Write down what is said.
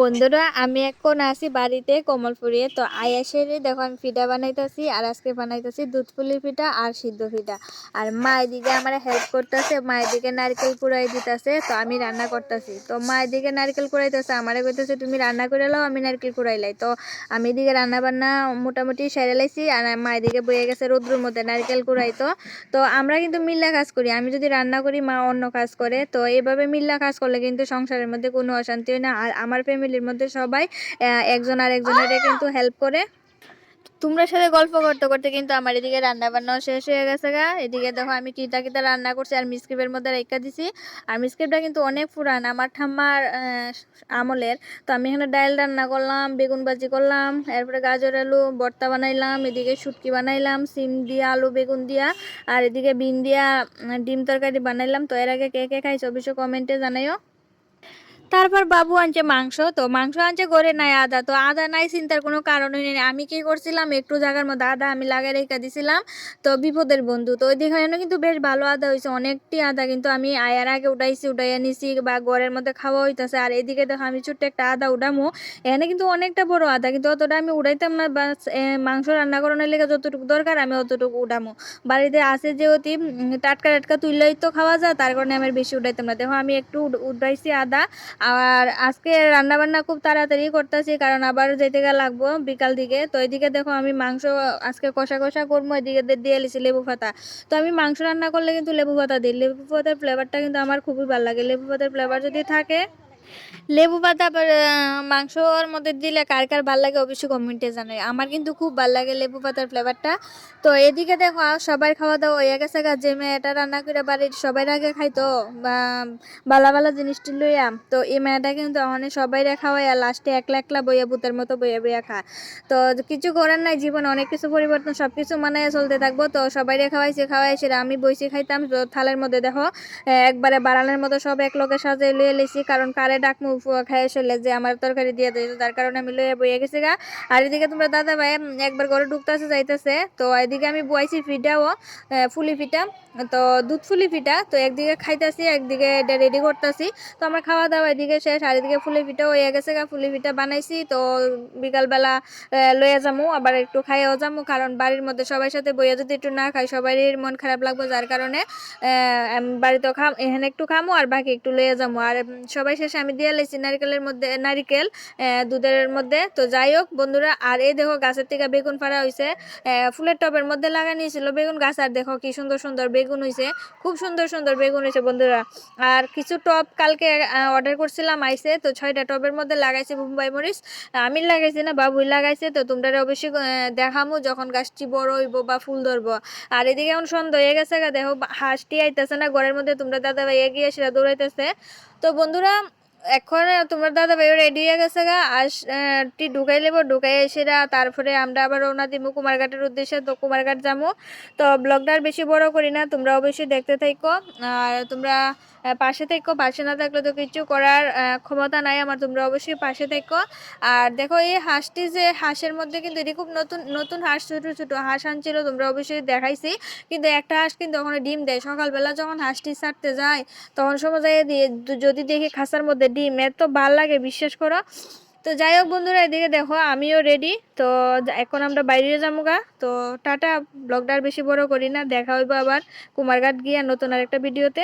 বন্ধুরা, আমি এখন আছি বাড়িতে কমলপুরে তো আয়াসের দেখো আমি পিঠা বানাইতেছি আর আজকে বানাইতেছি দুধ পুলির পিঠা আর সিদ্ধ পিঠা। আর মা এদিকে আমার হেল্প করতেছে, মা এদিকে নারকেল কুড়াই দিতেছে, তো আমি রান্না করতেছি। তো মা এদিকে নারকেল কুড়াইতেছে আমারে কইতেছে, তুমি রান্না করে লাও, আমি নারকেল কুড়াই লাই। তো আমি এদিকে রান্না বান্না মোটামুটি সেরে লাইছি আর মা এদিকে বয়ে গেছে রোদ্রুর মধ্যে নারকেল কুড়াই তো। তো আমরা কিন্তু মিল্লা কাজ করি, আমি যদি রান্না করি মা অন্য কাজ করে। তো এভাবে মিল্লা কাজ করলে কিন্তু সংসারের মধ্যে কোনো অশান্তি হয় না। আর আমার ফ্যামিলির মধ্যে সবাই একজন আর একজনের কিন্তু হেল্প করে। তোমরা সাথে গল্প করতে করতে কিন্তু আমার এদিকে রান্না বান্নাও শেষ হয়ে গেছে গা। এদিকে দেখো আমি কিতা কিতা রান্না করছি আর মিসক্রিপের মধ্যে রেখা দিছি। আর মিসক্রিপটা কিন্তু অনেক পুরান আমার ঠাম্মার আমলের। তো আমি এখানে ডাল রান্না করলাম বেগুন ভাজি করলাম এরপরে গাজর আলু ভর্তা বানাইলাম এদিকে শুটকি বানাইলাম সিম দিয়া আলু বেগুন দিয়া আর এদিকে বিন দিয়া ডিম তরকারি বানাইলাম। তো এর আগে কে কে খাইছো অবশ্যই কমেন্টে জানাইও। তারপর বাবু আনছে মাংস, তো মাংস আনছে করে নাই আদা, তো আদা নাই চিন্তার কোনো কারণই নেই। আমি কি করছিলাম, একটু জায়গার মধ্যে আদা আমি লাগিয়ে রেখে দিছিলাম, তো বিপদের বন্ধু। তো ওই দিকে কিন্তু বেশ ভালো আদা হয়েছে, অনেকটি আদা কিন্তু আমি আয়ার আগে উঠাইছি, উঠাইয়া নিছি, বা ঘরের মধ্যে খাওয়া হইতেছে। আর এদিকে দেখো, আমি ছোট্ট একটা আদা উঠামো। এখানে কিন্তু অনেকটা বড় আদা, কিন্তু অতটা আমি উঠাইতাম না বা মাংস রান্না করানোর লেগে যতটুকু দরকার আমি অতটুকু উঠামো। বাড়িতে আছে যে অতি টাটকা টাটকা তুললেই তো খাওয়া যায়, তার কারণে আমি বেশি উঠাইতাম না। দেখো, আমি একটু উঠাইছি আদা আর আজকে রান্না বান্না খুব তাড়াতাড়ি করতেছি, কারণ আবার যেতে গেলে লাগবো বিকাল দিকে। তো এদিকে দেখো আমি মাংস আজকে কষা কষা করব, এদিকে দিয়ে- এলিছি লেবু পাতা। তো আমি মাংস রান্না করলে কিন্তু লেবু পাতা দিই। লেবু পাতার ফ্লেভারটা কিন্তু আমার খুবই ভালো লাগে। লেবু পাতার ফ্লেভার যদি থাকে লেবু পাতা আহ, মাংসর মধ্যে দিলে কার কার ভালো লাগে অবশ্যই কমেন্টে জানাই। আমার কিন্তু খুব ভালো লাগে লেবু পাতার ফ্লেভারটা তো এদিকে দেখো সবাই খাওয়া দাওয়া হয়ে গেছে গা যে মেয়েটা রান্না করে বাড়ির সবাই আগে খাইতো বা বালা বালা জিনিসটি লইয়া। তো এই মেয়েটা কিন্তু অনেক সবাই খাওয়াইয়া লাস্টে একলা একলা বইয়া ভূতের মতো বইয়া বইয়া খা তো কিছু করার নাই জীবনে অনেক কিছু পরিবর্তন সব কিছু মানায় চলতে থাকব। তো সবাই খাওয়াইছে খাওয়াইছে আমি বইছি খাইতাম তো থালের মধ্যে দেখো একবারে বাড়ানোর মতো সব এক লগে সাজে লুয়ে লেছি কারণ কারে ডাকমু খাই আসলে যে আমার তরকারি দিয়ে দেয় তার কারণে আমি লইয়া বইয়া গেছি গা। আর এদিকে তোমরা দাদা ভাই একবার ঘরে ঢুকতেছে যাইতেছে তো এদিকে আমি বইছি ফিটাও ফুলি ফিটা তো দুধ ফুলি ফিটা তো একদিকে খাইতেছি একদিকে এটা রেডি করতেছি। তো আমার খাওয়া দাওয়া এদিকে শেষ আর এদিকে ফুলি পিঠা হয়ে গেছে গা ফুলি পিঠা বানাইছি তো বিকালবেলা লইয়া যামু আবার একটু খাইয়াও যামু কারণ বাড়ির মধ্যে সবার সাথে বইয়া যদি একটু না খাই সবারই মন খারাপ লাগবে যার কারণে আহ, আমি বাড়িতে খাম এখানে একটু খামো আর বাকি একটু লইয়া যামু। আর সবাই শেষে আমি দিয়ে লাইছি নারিকেলের মধ্যে নারিকেল দুধের মধ্যে। তো যাই হোক, বন্ধুরা, আর এই দেখো গাছের থেকে বেগুন ফাড়া হয়েছে ফুলের টবের মধ্যে লাগানিয়েছিল বেগুন গাছ, আর দেখো কি সুন্দর সুন্দর বেগুন হয়েছে খুব সুন্দর সুন্দর বেগুন হয়েছে বন্ধুরা। আর কিছু টব কালকে অর্ডার করছিলাম আইসে তো ছয়টা টবের মধ্যে লাগাইছে মুম্বাই মরিচ। আমি লাগাইছি না, বাবুই লাগাইছে। তো তোমরা অবশ্যই দেখামু যখন গাছটি বড় হইব বা ফুল ধরবো। আর এদিকে এখন সন্ধ্যা হয়ে গেছে দেখো, হাঁসটি আইতেছে না, ঘরের মধ্যে তোমরা দাদা ভাই এগিয়ে সেটা দৌড়াইতেছে। তো বন্ধুরা এখন তোমার দাদা ভাই রেডি হয়ে গেছে গা। আস টি ঢুকাই লেবো, ঢুকাই সেরা তারপরে আমরা আবার রওনা দিব কুমারঘাটের উদ্দেশ্যে। তো কুমারঘাট যাব তো ব্লগটা আর বেশি বড় করি না, তোমরা অবশ্যই দেখতে থাকো আর তোমরা পাশে থেকো পাশে না থাকলে তো কিছু করার ক্ষমতা নাই আমার, তোমরা অবশ্যই পাশে থেকো আর দেখো, এই হাঁসটি যে, হাঁসের মধ্যে কিন্তু এটি খুব নতুন নতুন হাঁস, ছোট ছোট হাঁস আনছিল, তোমরা অবশ্যই দেখাইছি। কিন্তু একটা হাঁস কিন্তু ওখানে ডিম দেয়। সকালবেলা যখন হাঁসটি ছাড়তে যায়, তখন সময় যায় দিয়ে যদি দেখি খাঁচার মধ্যে ডিম, এত ভালো লাগে, বিশ্বাস করো। তো যাই হোক বন্ধুরা, এদিকে দেখো, আমিও রেডি তো এখন আমরা বাইরে যাব গা তো টাটা, ব্লগটা আর বেশি বড় করি না। দেখা হইবো আবার কুমারঘাট গিয়ে নতুন আর একটা ভিডিওতে